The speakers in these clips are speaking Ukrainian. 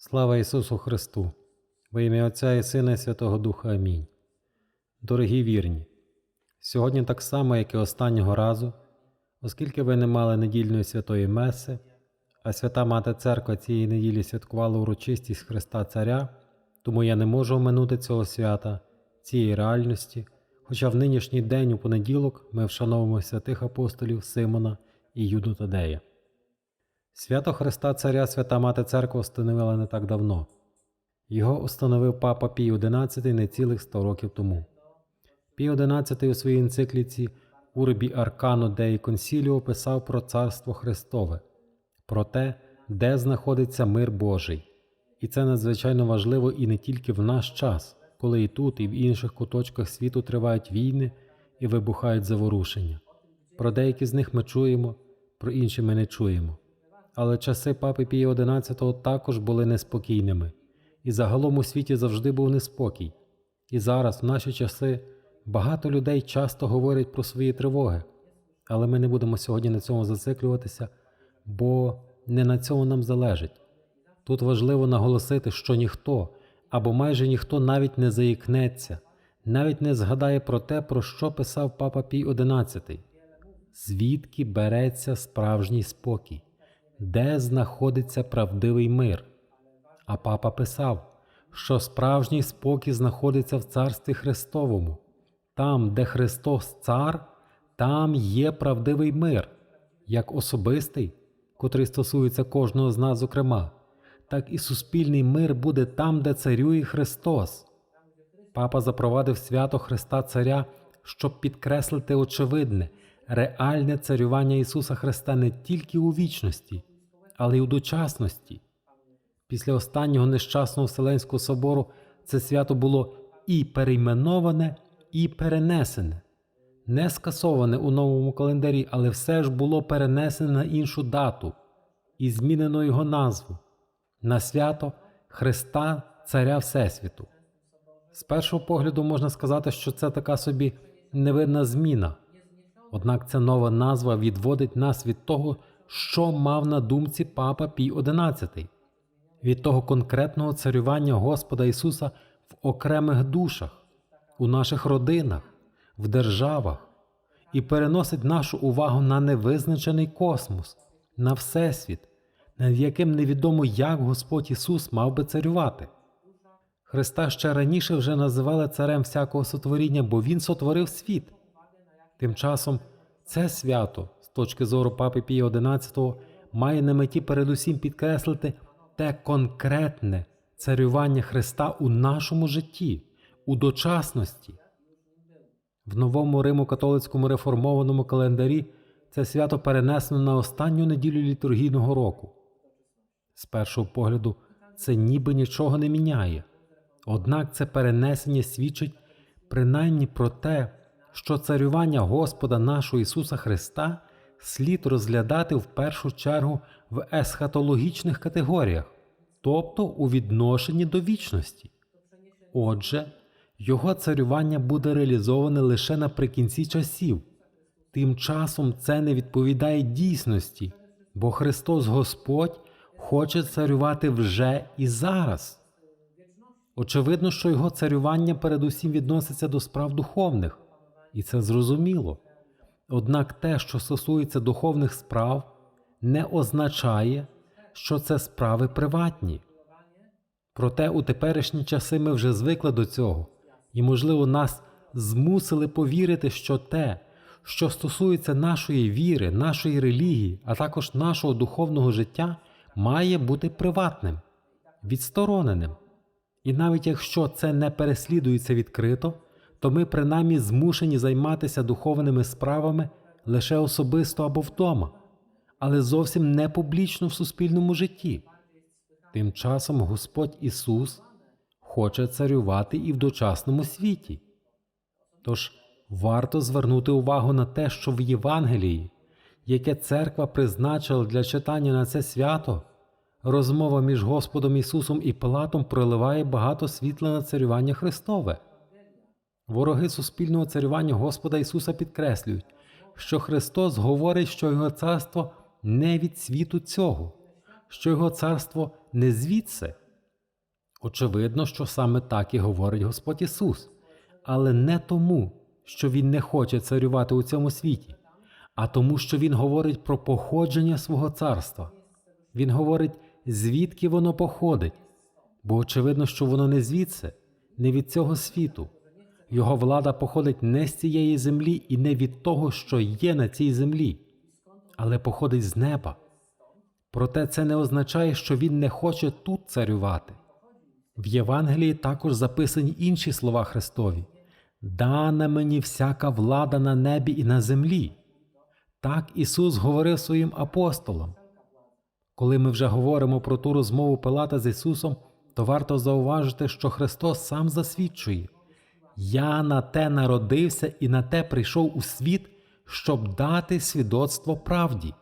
Слава Ісусу Христу! Во ім'я Отця і Сина і Святого Духа Амінь. Дорогі вірні, сьогодні так само, як і останнього разу, оскільки ви не мали недільної святої Меси, а свята Мати Церква цієї неділі святкувала урочистість Христа Царя, тому я не можу оминути цього свята, цієї реальності, хоча в нинішній день у понеділок ми вшановуємо святих апостолів Симона і Юду Тадея. Свято Христа Царя Свята Мати Церква встановила не так давно. Його установив папа Пій XI не цілих 100 років тому. Пій XI у своїй енцикліці Урбі Аркано Деї Консіліо писав про Царство Христове, про те, де знаходиться мир Божий. І це надзвичайно важливо і не тільки в наш час, коли і тут, і в інших куточках світу тривають війни і вибухають заворушення. Про деякі з них ми чуємо, про інші ми не чуємо. Але часи папи Пія XI також були неспокійними, і загалом у світі завжди був неспокій. І зараз, в наші часи, багато людей часто говорять про свої тривоги, але ми не будемо сьогодні на цьому зациклюватися, бо не на цьому нам залежить. Тут важливо наголосити, що ніхто або майже ніхто навіть не заїкнеться, навіть не згадає про те, про що писав папа Пій XI. Звідки береться справжній спокій? Де знаходиться правдивий мир. А папа писав, що справжній спокій знаходиться в Царстві Христовому. Там, де Христос Цар, там є правдивий мир, як особистий, котрий стосується кожного з нас, зокрема, так і суспільний мир буде там, де царює Христос. Папа запровадив свято Христа Царя, щоб підкреслити очевидне, реальне царювання Ісуса Христа не тільки у вічності, але й у дочасності. Після останнього нещасного Вселенського собору це свято було і перейменоване, і перенесене, не скасоване у новому календарі, але все ж було перенесене на іншу дату і змінено його назву на свято Христа Царя Всесвіту. З першого погляду можна сказати, що це така собі невидна зміна. Однак ця нова назва відводить нас від того, що мав на думці папа Пій XI, від того конкретного царювання Господа Ісуса в окремих душах, у наших родинах, в державах, і переносить нашу увагу на невизначений космос, на Всесвіт, над яким невідомо як Господь Ісус мав би царювати. Христа ще раніше вже називали царем всякого сотворіння, бо Він сотворив світ. Тим часом це свято точки зору папи Пія XI має на меті передусім підкреслити те конкретне царювання Христа у нашому житті, у дочасності. В новому Римо-католицькому реформованому календарі це свято перенесено на останню неділю літургійного року. З першого погляду, це ніби нічого не міняє, однак це перенесення свідчить принаймні про те, що царювання Господа нашого Ісуса Христа слід розглядати в першу чергу в есхатологічних категоріях, тобто у відношенні до вічності. Отже, Його царювання буде реалізоване лише наприкінці часів. Тим часом це не відповідає дійсності, бо Христос Господь хоче царювати вже і зараз. Очевидно, що його царювання передусім відноситься до справ духовних, і це зрозуміло. Однак те, що стосується духовних справ, не означає, що це справи приватні. Проте у теперішні часи ми вже звикли до цього, і, можливо, нас змусили повірити, що те, що стосується нашої віри, нашої релігії, а також нашого духовного життя, має бути приватним, відстороненим. І навіть якщо це не переслідується відкрито, то ми принаймні змушені займатися духовними справами лише особисто або вдома, але зовсім не публічно в суспільному житті. Тим часом Господь Ісус хоче царювати і в дочасному світі. Тож варто звернути увагу на те, що в Євангелії, яке церква призначила для читання на це свято, розмова між Господом Ісусом і Пилатом проливає багато світла на царювання Христове. Вороги суспільного царювання Господа Ісуса підкреслюють, що Христос говорить, що Його царство не від світу цього, що Його царство не звідси, Очевидно, що саме так і говорить Господь Ісус, але не тому, що Він не хоче царювати у цьому світі, а тому, що Він говорить про походження свого царства. Він говорить, звідки воно походить, бо очевидно, що воно не звідси, не від цього світу. Його влада походить не з цієї землі і не від того, що є на цій землі, але походить з неба. Проте це не означає, що він не хоче тут царювати. В Євангелії також записані інші слова Христові: Дана мені всяка влада на небі і на землі. Так Ісус говорив своїм апостолам. Коли ми вже говоримо про ту розмову Пилата з Ісусом, то варто зауважити, що Христос сам засвідчує: Я на те народився і на те прийшов у світ, щоб дати свідоцтво правді.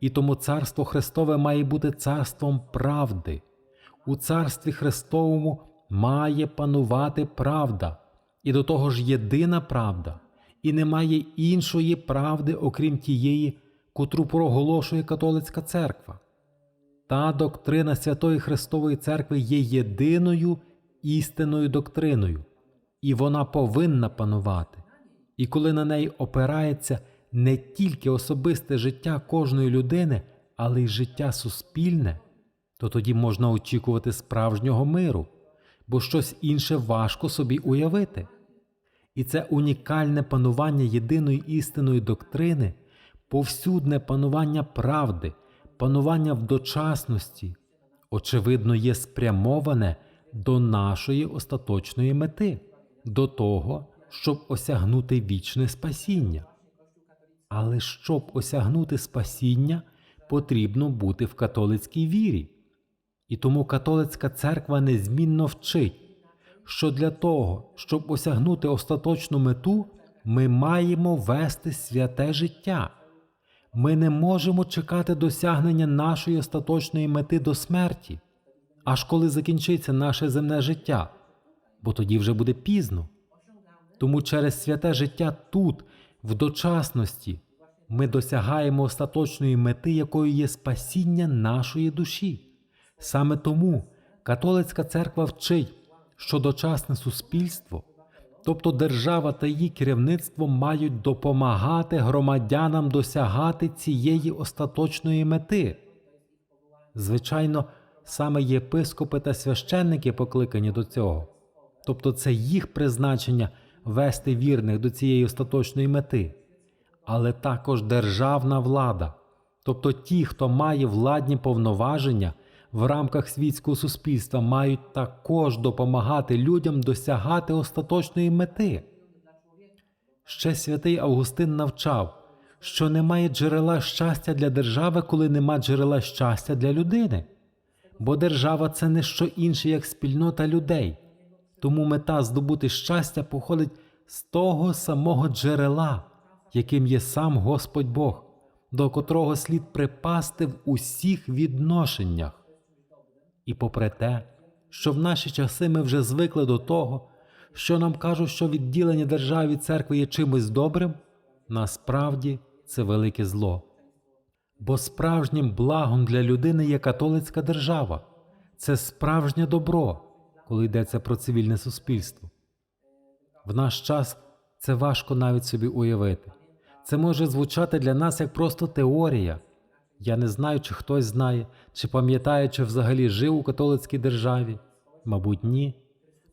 І тому царство Христове має бути царством правди. У царстві Христовому має панувати правда, і до того ж єдина правда, і немає іншої правди, окрім тієї, котру проголошує католицька церква. Та доктрина Святої Христової Церкви є єдиною істинною доктриною, і вона повинна панувати. І коли на неї опирається не тільки особисте життя кожної людини, але й життя суспільне, то тоді можна очікувати справжнього миру, бо щось інше важко собі уявити. І це унікальне панування єдиної істинної доктрини, повсюдне панування правди, панування в дочасності, очевидно, є спрямоване до нашої остаточної мети, до того, щоб осягнути вічне спасіння. Але щоб осягнути спасіння, потрібно бути в католицькій вірі. І тому католицька церква незмінно вчить, що для того, щоб осягнути остаточну мету, ми маємо вести святе життя. Ми не можемо чекати досягнення нашої остаточної мети до смерті, аж коли закінчиться наше земне життя, бо тоді вже буде пізно. Тому через святе життя тут, в дочасності, ми досягаємо остаточної мети, якою є спасіння нашої душі. Саме тому католицька церква вчить, що дочасне суспільство, тобто держава та її керівництво мають допомагати громадянам досягати цієї остаточної мети. Звичайно, саме єпископи та священники покликані до цього, тобто це їх призначення вести вірних до цієї остаточної мети, але також державна влада, тобто ті, хто має владні повноваження в рамках світського суспільства, мають також допомагати людям досягати остаточної мети. Ще святий Августин навчав, що немає джерела щастя для держави, коли нема джерела щастя для людини, бо держава це не що інше, як спільнота людей. Тому мета здобути щастя походить з того самого джерела, яким є сам Господь Бог, до котрого слід припасти в усіх відношеннях. І попри те, що в наші часи ми вже звикли до того, що нам кажуть, що відділення держави церкви є чимось добрим, насправді це велике зло. Бо справжнім благом для людини є католицька держава, це справжнє добро, коли йдеться про цивільне суспільство. В наш час це важко навіть собі уявити. Це може звучати для нас як просто теорія. Я не знаю, чи хтось знає, чи пам'ятає, чи взагалі жив у католицькій державі. Мабуть, ні.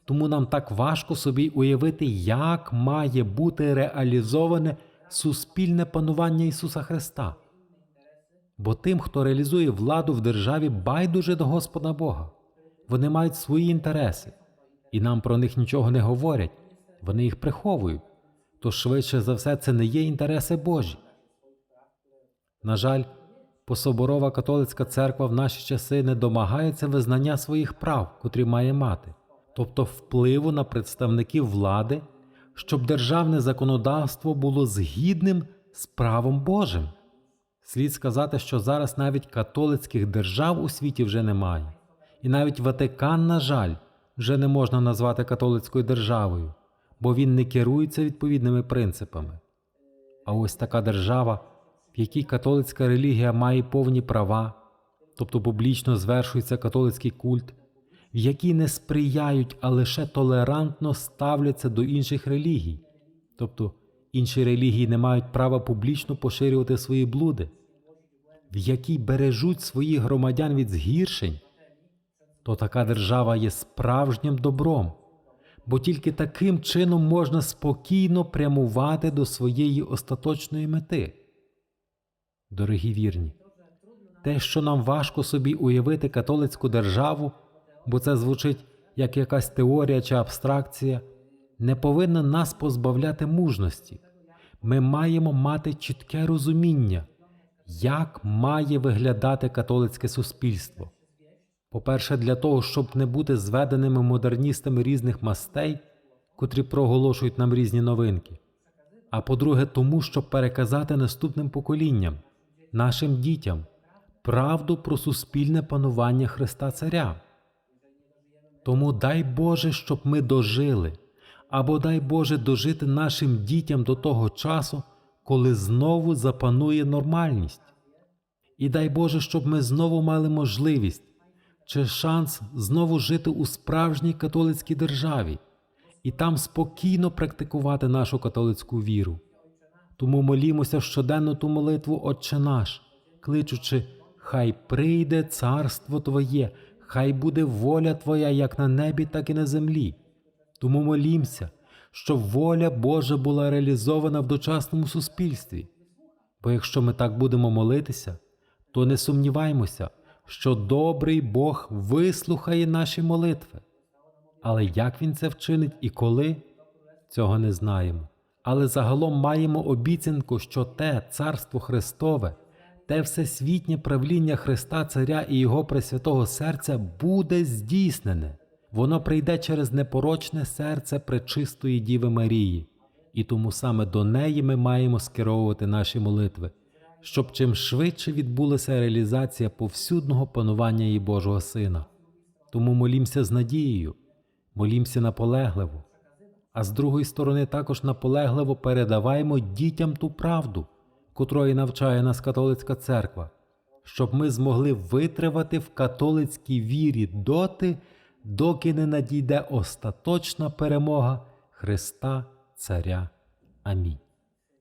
Тому нам так важко собі уявити, як має бути реалізоване суспільне панування Ісуса Христа. Бо тим, хто реалізує владу в державі, байдуже до Господа Бога. Вони мають свої інтереси, і нам про них нічого не говорять, вони їх приховують, то швидше за все це не є інтереси Божі. На жаль, пособорова католицька церква в наші часи не домагається визнання своїх прав, котрі має мати, тобто впливу на представників влади, щоб державне законодавство було згідним з правом Божим. Слід сказати, що зараз навіть католицьких держав у світі вже немає, і навіть Ватикан, на жаль, вже не можна назвати католицькою державою, бо він не керується відповідними принципами. А ось така держава, в якій католицька релігія має повні права, тобто публічно звершується католицький культ, в якій не сприяють, а лише толерантно ставляться до інших релігій. Тобто інші релігії не мають права публічно поширювати свої блуди, в якій бережуть своїх громадян від згіршень, то така держава є справжнім добром, бо тільки таким чином можна спокійно прямувати до своєї остаточної мети. Дорогі вірні, те, що нам важко собі уявити католицьку державу, бо це звучить як якась теорія чи абстракція, не повинно нас позбавляти мужності. Ми маємо мати чітке розуміння, як має виглядати католицьке суспільство. По-перше, для того, щоб не бути зведеними модерністами різних мастей, котрі проголошують нам різні новинки. А по-друге, тому, щоб переказати наступним поколінням, нашим дітям, правду про суспільне панування Христа Царя. Тому дай Боже, щоб ми дожили, або дай Боже дожити нашим дітям до того часу, коли знову запанує нормальність. І дай Боже, щоб ми знову мали можливість чи шанс знову жити у справжній католицькій державі і там спокійно практикувати нашу католицьку віру. Тому молімося щоденно ту молитву Отче наш, кличучи Хай прийде царство Твоє, хай буде воля Твоя як на небі, так і на землі. Тому молімся, щоб воля Божа була реалізована в дочасному суспільстві. Бо якщо ми так будемо молитися, то не сумніваймося, що добрий Бог вислухає наші молитви. Але як він це вчинить і коли, цього не знаємо. Але загалом маємо обіцянку, що те царство Христове, те всесвітнє правління Христа Царя і Його Пресвятого серця буде здійснене. Воно прийде через непорочне серце пречистої Діви Марії, і тому саме до неї ми маємо скеровувати наші молитви, щоб чим швидше відбулася реалізація повсюдного панування її Божого Сина. Тому молімося з надією, молімося наполегливо, а з другої сторони також наполегливо передаваємо дітям ту правду, котрої навчає нас католицька церква, щоб ми змогли витривати в католицькій вірі доти, доки не надійде остаточна перемога Христа Царя. Амінь.